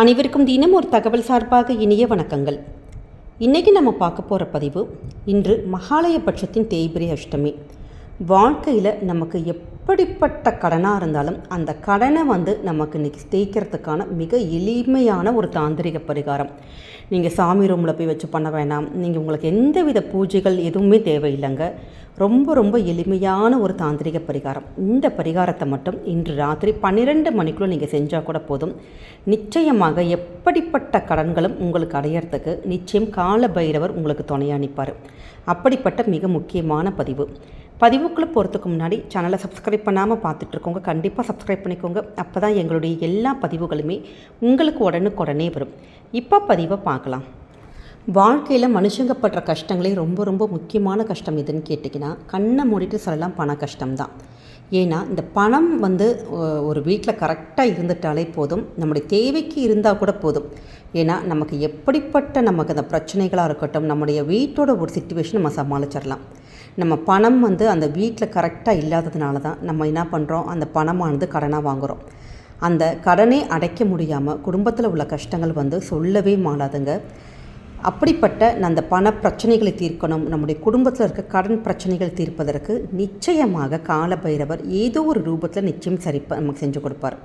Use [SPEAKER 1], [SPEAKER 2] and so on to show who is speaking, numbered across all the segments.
[SPEAKER 1] அனைவருக்கும் தினம் ஒரு தகவல் சார்பாக இனிய வணக்கங்கள். இன்றைக்கி நம்ம பார்க்க போகிற பதிவு இன்று மகாலய பட்சத்தின் தேய்பிரி அஷ்டமி. வாழ்க்கையில் நமக்கு எப் எப்படிப்பட்ட கடனாக இருந்தாலும் அந்த கடனை வந்து நமக்கு இன்றைக்கி தேய்க்கிறதுக்கான மிக எளிமையான ஒரு தாந்திரிக பரிகாரம். நீங்கள் சாமி ரூமில் போய் வச்சு பண்ண வேணாம். நீங்கள் உங்களுக்கு எந்தவித பூஜைகள் எதுவுமே தேவையில்லைங்க. ரொம்ப ரொம்ப எளிமையான ஒரு தாந்திரிக பரிகாரம். இந்த பரிகாரத்தை மட்டும் இன்று ராத்திரி பன்னிரெண்டு மணிக்குள்ளே நீங்கள் செஞ்சால் கூட போதும். நிச்சயமாக எப்படிப்பட்ட கடன்களும் உங்களுக்கு அடையிறதுக்கு நிச்சயம் கால பைரவர் உங்களுக்கு துணையாக நிற்பார் அப்படிப்பட்ட மிக முக்கியமான பதிவு. பதிவுக்குள்ளே போகிறதுக்கு முன்னாடி சேனலை சப்ஸ்கிரைப் பண்ணாமல் பார்த்துட்ருக்கோங்க. கண்டிப்பாக சப்ஸ்கிரைப் பண்ணிக்கோங்க. அப்போ தான் எங்களுடைய எல்லா பதிவுகளுமே உங்களுக்கு உடனுக்குடனே வரும். இப்போ பதிவை பார்க்கலாம். வாழ்க்கையில் மனுஷங்க படுற கஷ்டங்களே ரொம்ப ரொம்ப முக்கியமான கஷ்டம் எதுன்னு கேட்டிங்கன்னா கண்ணை மூடிட்டு சொல்லலாம் பண கஷ்டம்தான். ஏன்னா இந்த பணம் வந்து ஒரு வீட்டில் கரெக்டாக இருந்துட்டாலே போதும். நம்முடைய தேவைக்கு இருந்தால் கூட போதும். ஏன்னா நமக்கு எப்படிப்பட்ட நமக்கு அந்த பிரச்சனைகளாக இருக்கட்டும் நம்முடைய வீட்டோட ஒரு சுச்சுவேஷன் நம்ம சமாளிச்சிடலாம் நம்ம பணம் வந்து அந்த வீட்டில் கரெக்டாக இல்லாததுனால தான் நம்ம என்ன பண்ணுறோம் அந்த பணமானது கடனாக வாங்குகிறோம் அந்த கடனை அடைக்க முடியாமல் குடும்பத்தில் உள்ள கஷ்டங்கள் வந்து சொல்லவே மாறாதுங்க அப்படிப்பட்ட அந்த பண பிரச்சனைகளை தீர்க்கணும். நம்முடைய குடும்பத்தில் இருக்க கடன் பிரச்சனைகள் தீர்ப்பதற்கு நிச்சயமாக கால பைரவர் ஏதோ ஒரு ரூபத்தில் நிச்சயம் சரி ப- நமக்கு செஞ்சு கொடுப்பார்.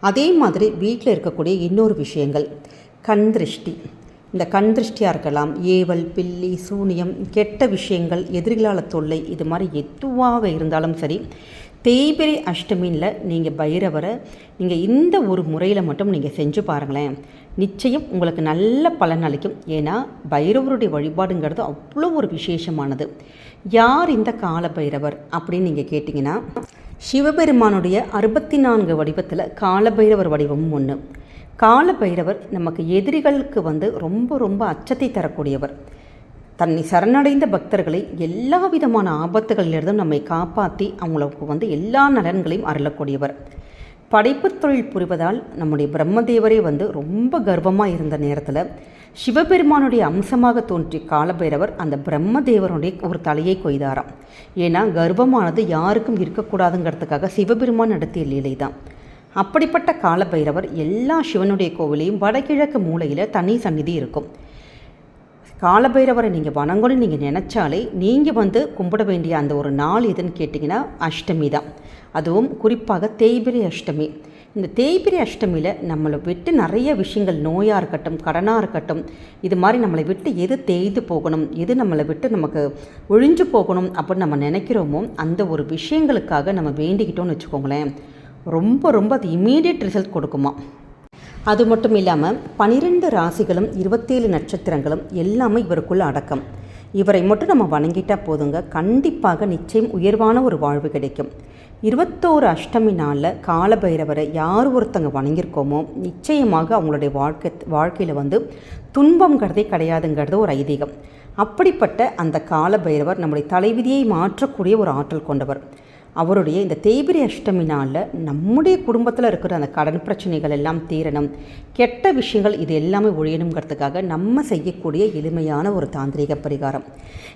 [SPEAKER 1] அதே மாதிரி வீட்டில் இருக்கக்கூடிய இன்னொரு விஷயங்கள். கண் திருஷ்டி. இந்த கண் திருஷ்டியாக இருக்கலாம் ஏவல் பில்லி சூனியம் கெட்ட விஷயங்கள் எதிர்கால தொல்லை இது மாதிரி எதுவாக இருந்தாலும் சரி தேய்பிரை அஷ்டமியில் நீங்கள் பைரவரை நீங்கள் இந்த ஒரு முறையில் மட்டும் நீங்கள் செஞ்சு பாருங்களேன். நிச்சயம் உங்களுக்கு நல்ல பலன் அளிக்கும். ஏன்னா பைரவருடைய வழிபாடுங்கிறது அவ்வளோ ஒரு விசேஷமானது. யார் இந்த கால பைரவர் அப்படின்னு நீங்கள் கேட்டிங்கன்னா சிவபெருமானுடைய அறுபத்தி நான்கு வடிவத்தில் காலபைரவர் வடிவமும் ஒன்று காலபைரவர் நமக்கு எதிரிகளுக்கு வந்து ரொம்ப ரொம்ப அச்சத்தை தரக்கூடியவர். தன்னை சரணடைந்த பக்தர்களை எல்லா விதமான ஆபத்துகளிலிருந்தும் நம்மை காப்பாற்றி அவங்களுக்கு வந்து எல்லா நலன்களையும் அருளக்கூடியவர். படைப்பு தொழில் புரிவதால் நம்முடைய பிரம்மதேவரே வந்து ரொம்ப கர்வமாக இருந்த நேரத்தில் சிவபெருமானுடைய அம்சமாக தோன்றிய காலபைரவர் அந்த பிரம்மதேவருடைய ஒரு தலையை கொய்தாராம். ஏன்னா கர்வமானது யாருக்கும் இருக்கக்கூடாதுங்கிறதுக்காக சிவபெருமான் நடத்திய லீலை தான் அப்படிப்பட்ட காலபைரவர் எல்லா சிவனுடைய கோவிலையும் வடகிழக்கு மூலையில் தனி சந்நிதி இருக்கும். காலபைரவரை நீங்கள் வணங்கணும்னு நீங்கள் நினச்சாலே நீங்கள் வந்து கும்பிட வேண்டிய அந்த ஒரு நாள் எதுன்னு கேட்டிங்கன்னா அஷ்டமி தான். அதுவும் குறிப்பாக தேய்பிரை அஷ்டமி. இந்த தேய்பிரை அஷ்டமியில் நம்மளை விட்டு நிறைய விஷயங்கள் நோயாக இருக்கட்டும் கடனாக இருக்கட்டும் இது மாதிரி நம்மளை விட்டு எது தேய்ந்து போகணும் எது நம்மளை விட்டு நமக்கு ஒழிஞ்சு போகணும் அப்படின்னு நம்ம நினைக்கிறோமோ அந்த ஒரு விஷயங்களுக்காக நம்ம வேண்டிக்கிட்டோம்னு வச்சுக்கோங்களேன். ரொம்ப ரொம்ப அது இமீடியட் ரிசல்ட் கொடுக்குமா. அது மட்டும் இல்லாமல் பனிரெண்டு ராசிகளும் இருபத்தேழு நட்சத்திரங்களும் எல்லாமே இவருக்குள்ள அடக்கம். இவரை மட்டும் நம்ம வணங்கிட்டால் போதுங்க. கண்டிப்பாக நிச்சயம் உயர்வான ஒரு வாழ்வு கிடைக்கும். இருபத்தோரு அஷ்டமி நாளில் காலபைரவரை யார் ஒருத்தங்க வணங்கியிருக்கோமோ நிச்சயமாக அவங்களுடைய வாழ்க்கை வாழ்க்கையில் வந்து துன்பங்கிறதே கிடையாதுங்கிறது ஒரு ஐதீகம். அப்படிப்பட்ட அந்த காலபைரவர் நம்முடைய தலைவிதியை மாற்றக்கூடிய ஒரு ஆற்றல் கொண்டவர். அவருடைய இந்த தேய்பிரி அஷ்டமி நாளில் நம்முடைய குடும்பத்தில் இருக்கிற அந்த கடன் பிரச்சனைகள் எல்லாம் தீரணும். கெட்ட விஷயங்கள் இது எல்லாமே ஒழியணுங்கிறதுக்காக நம்ம செய்யக்கூடிய எளிமையான ஒரு தாந்திரிக பரிகாரம்.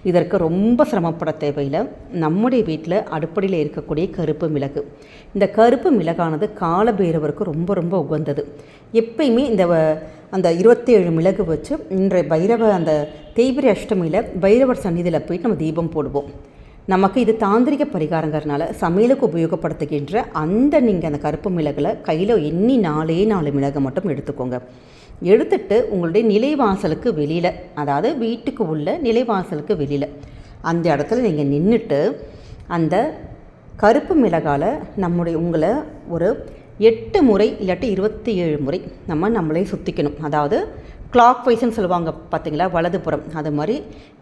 [SPEAKER 1] இதற்கு ரொம்ப சிரமப்பட தேவையில்லை. நம்முடைய வீட்டில் அடுப்படியில் இருக்கக்கூடிய கருப்பு மிளகு. இந்த கருப்பு மிளகானது காலபைரவருக்கு ரொம்ப ரொம்ப உகந்தது. எப்பயுமே இந்த அந்த இருபத்தேழு மிளகு வச்சு இன்றைய பைரவ அந்த தேய்பிரி அஷ்டமியில் பைரவர் சந்நிதியில் போயிட்டு நம்ம தீபம் போடுவோம். நமக்கு இது தாந்திரிக பரிகாரங்கிறனால சமையலுக்கு உபயோகப்படுத்துகின்ற அந்த நீங்கள் அந்த கருப்பு மிளகில் கையில் எண்ணி நாலே நாலு மிளகை மட்டும் எடுத்துக்கோங்க. எடுத்துட்டு உங்களுடைய நிலைவாசலுக்கு வெளியில் அதாவது வீட்டுக்கு உள்ள நிலைவாசலுக்கு வெளியில் அந்த இடத்துல நீங்கள் நின்றுட்டு அந்த கருப்பு மிளகால நம்முடைய உங்களை ஒரு எட்டு முறை இல்லாட்டி இருபத்தி ஏழு முறை நம்ம நம்மளே சுற்றிக்கணும் அதாவது கிளாக் வைஸ்ன்னு சொல்லுவாங்க பார்த்தீங்களா வலதுபுறம். அது மாதிரி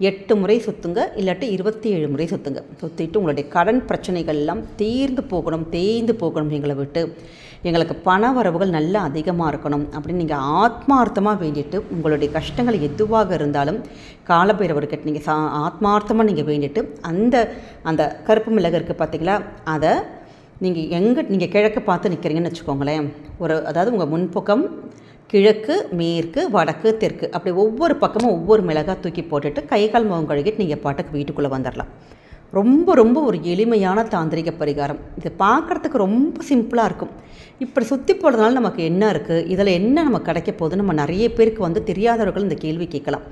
[SPEAKER 1] எட்டு முறை சுற்றுங்க இல்லாட்டி இருபத்தி ஏழு முறை சுற்றுங்க சுற்றிட்டு உங்களுடைய கடன் பிரச்சனைகள் எல்லாம் தீர்ந்து போகணும் தேய்ந்து போகணும் எங்களை விட்டு. எங்களுக்கு பண வரவுகள் நல்லா அதிகமாக இருக்கணும் அப்படின்னு நீங்கள் ஆத்மார்த்தமாக வேண்டிட்டு உங்களுடைய கஷ்டங்கள் எதுவாக இருந்தாலும் காலபைரவர்கிட்ட நீங்கள் சா ஆத்மார்த்தமாக நீங்கள் வேண்டிட்டு அந்த அந்த கருப்பு மிளகு இருக்குது பார்த்தீங்களா அதை நீங்கள் எங்கே நீங்கள் கிழக்கு பார்த்து நிற்கிறீங்கன்னு வச்சுக்கோங்களேன். ஒரு அதாவது உங்கள் முன்பக்கம் கிழக்கு மேற்கு வடக்கு தெற்கு. அப்படி ஒவ்வொரு பக்கமும் ஒவ்வொரு மிளகா தூக்கி போட்டுட்டு கை கால் முகம் கழுகிட்டு நீங்கள் பாட்டுக்கு வீட்டுக்குள்ளே வந்துடலாம் ரொம்ப ரொம்ப ஒரு எளிமையான தாந்திரிக பரிகாரம். இது பார்க்குறதுக்கு ரொம்ப சிம்பிளாக இருக்கும். இப்படி சுற்றி போகிறதுனால நமக்கு என்ன இருக்குது இதில் என்ன நமக்கு கிடைக்க போகுது நம்ம நிறைய பேருக்கு வந்து தெரியாதவர்கள் இந்த கேள்வி கேட்கலாம்.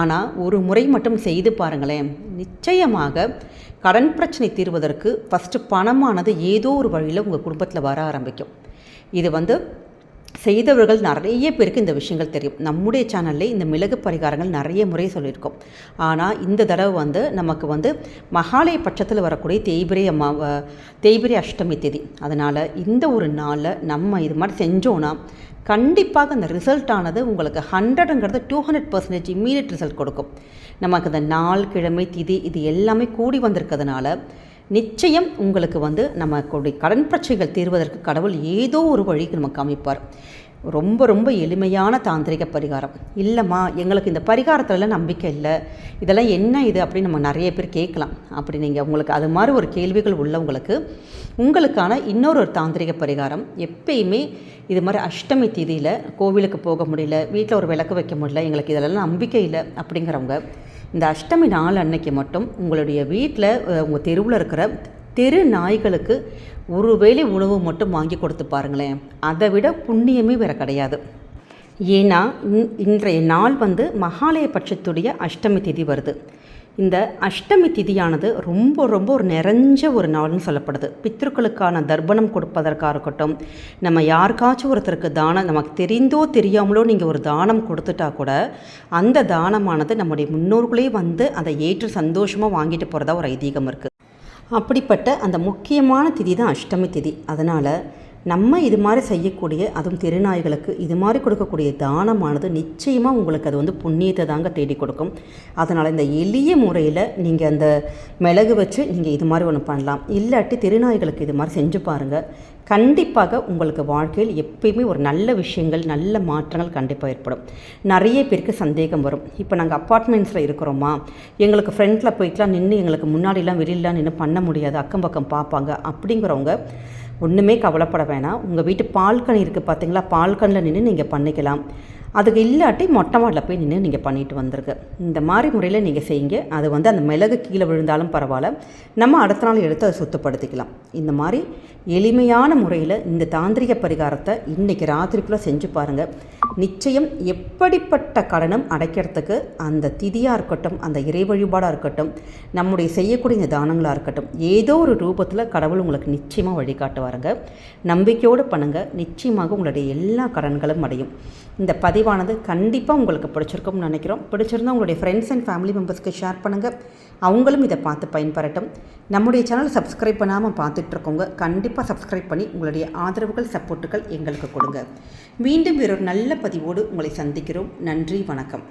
[SPEAKER 1] ஆனால் ஒரு முறை மட்டும் செய்து பாருங்களேன். நிச்சயமாக கடன் பிரச்சனை தீர்வதற்கு ஃபஸ்ட்டு பணமானது ஏதோ ஒரு வழியில் உங்கள் குடும்பத்தில் வர ஆரம்பிக்கும். இது வந்து செய்தவர்கள் நிறைய பேருக்கு இந்த விஷயங்கள் தெரியும். நம்முடைய சேனல்லே இந்த மிளகு பரிகாரங்கள் நிறைய முறை சொல்லியிருக்கோம். ஆனால் இந்த தடவை வந்து நமக்கு வந்து மகாலய பட்சத்தில் வரக்கூடிய தேய்பிரை அம்மா தேய்பிரை அஷ்டமி தேதி. அதனால் இந்த ஒரு நாளில் நம்ம இது மாதிரி செஞ்சோன்னா கண்டிப்பாக அந்த ரிசல்ட் ஆனது உங்களுக்கு ஹண்ட்ரடுங்கிறது two hundred percentage immediate result கொடுக்கும். நமக்கு அந்த நாள் கிழமை திதி இது எல்லாமே கூடி வந்திருக்கிறதுனால நிச்சயம் உங்களுக்கு வந்து நம்ம கடன் பிரச்சனைகள் தீர்வதற்கு கடவுள் ஏதோ ஒரு வழிக்கு நமக்கு அமைப்பார் ரொம்ப ரொம்ப எளிமையான தாந்திரிக பரிகாரம். இல்லைம்மா எங்களுக்கு இந்த பரிகாரத்துலலாம் நம்பிக்கை இல்லை. இதெல்லாம் என்ன இது அப்படின்னு நம்ம நிறைய பேர் கேட்கலாம். அப்படி நீங்கள் உங்களுக்கு அது மாதிரி ஒரு கேள்விகள் உள்ளவங்களுக்கு உங்களுக்கான இன்னொரு ஒரு தாந்திரிக பரிகாரம். எப்பயுமே இது மாதிரி அஷ்டமி தேதியில் கோவிலுக்கு போக முடியல வீட்டில் ஒரு விளக்கு வைக்க முடியல எங்களுக்கு இதெல்லாம் நம்பிக்கை இல்லை அப்படிங்கிறவங்க இந்த அஷ்டமி நாள் அன்னைக்கு மட்டும் உங்களுடைய வீட்டில் உங்கள் தெருவில் இருக்கிற தெரு நாய்களுக்கு ஒரு வேளை உணவு மட்டும் வாங்கி கொடுத்து பாருங்களேன். அதை விட புண்ணியமே வேறு கிடையாது. ஏன்னா இன்றைய நாள் வந்து மகாலய பட்சத்துடைய அஷ்டமி திதி வருது. இந்த அஷ்டமி திதியானது ரொம்ப ரொம்ப ஒரு நிறைஞ்ச ஒரு நாள்னு சொல்லப்படுது. பித்ருக்களுக்கான தர்ப்பணம் கொடுப்பதற்காக இருக்கட்டும் நம்ம யாருக்காச்சும் ஒருத்தருக்கு தானம் நமக்கு தெரிந்தோ தெரியாமலோ நீங்கள் ஒரு தானம் கொடுத்துட்டா கூட அந்த தானமானது நம்முடைய முன்னோர்களே வந்து அதை ஏற்று சந்தோஷமாக வாங்கிட்டு போகிறதா ஒரு ஐதீகம் இருக்குது அப்படிப்பட்ட அந்த முக்கியமான திதி தான் அஷ்டமி திதி. அதனால் நம்ம இது மாதிரி செய்யக்கூடிய அதுவும் திருநாய்களுக்கு இது மாதிரி கொடுக்கக்கூடிய தானமானது நிச்சயமாக உங்களுக்கு அது வந்து புண்ணியத்தை தாங்க தேடி கொடுக்கும். அதனால் இந்த எளிய முறையில் நீங்கள் அந்த மிளகு வச்சு நீங்கள் இது மாதிரி ஒன்று பண்ணலாம். இல்லாட்டி திருநாய்களுக்கு இது மாதிரி செஞ்சு பாருங்கள் கண்டிப்பாக உங்களுக்கு வாழ்க்கையில் எப்பயுமே ஒரு நல்ல விஷயங்கள் நல்ல மாற்றங்கள் கண்டிப்பாக ஏற்படும். நிறைய பேருக்கு சந்தேகம் வரும். இப்போ நாங்கள் அப்பார்ட்மெண்ட்ஸில் இருக்கிறோமா? எங்களுக்கு ஃப்ரெண்டில் போயிட்டுலாம் நின்று எங்களுக்கு முன்னாடிலாம் வெளியிலாம் நின்று பண்ண முடியாது. அக்கம் பக்கம் பார்ப்பாங்க. அப்படிங்கிறவங்க ஒன்றுமே கவலைப்பட வேணாம். உங்கள் வீட்டு பால்கனி இருக்குது பார்த்தீங்களா பால்கனில் நின்று நீங்கள் பண்ணிக்கலாம். அதுக்கு இல்லாட்டி மொட்டை மாடில் போய் நின்று நீங்கள் பண்ணிட்டு வந்துருங்க. இந்த மாதிரி முறையில் நீங்கள் செய்யுங்க. அது வந்து அந்த மிளகு கீழே விழுந்தாலும் பரவாயில்ல. நம்ம அடுத்த நாள் எடுத்து அதை சுத்தப்படுத்திக்கலாம். இந்த மாதிரி எளிமையான முறையில் இந்த தாந்திரிக பரிகாரத்தை இன்றைக்கி ராத்திரிக்குள்ளே செஞ்சு பாருங்கள் நிச்சயம் எப்படிப்பட்ட கடனும் அடைக்கிறதுக்கு அந்த திதியாக இருக்கட்டும் அந்த இறை வழிபாடாக இருக்கட்டும் நம்முடைய செய்யக்கூடிய இந்த தானங்களாக இருக்கட்டும் ஏதோ ஒரு ரூபத்தில் கடவுள் உங்களுக்கு நிச்சயமாக வழிகாட்டுவாருங்க. நம்பிக்கையோடு பண்ணுங்கள் நிச்சயமாக உங்களுடைய எல்லா கடன்களும் அடையும். இந்த பதிவானது கண்டிப்பாக உங்களுக்கு பிடிச்சிருக்கும்னு நினைக்கிறோம். பிடிச்சிருந்தால் உங்களுடைய ஃப்ரெண்ட்ஸ் அண்ட் ஃபேமிலி மெம்பர்ஸ்க்கு ஷேர் பண்ணுங்கள் அவங்களும் இதை பார்த்து பயன்பெறட்டும். நம்முடைய சேனல் சப்ஸ்கிரைப் பண்ணாமல் பார்த்துட்ருக்கோங்க கண்டிப்பாக சப்ஸ்கிரைப் பண்ணி உங்களுடைய ஆதரவுகள் சப்போர்ட்டுகள் எங்களுக்கு கொடுங்க. மீண்டும் வேறொரு நல்ல பதிவோடு உங்களை சந்திக்கிறோம். நன்றி வணக்கம்.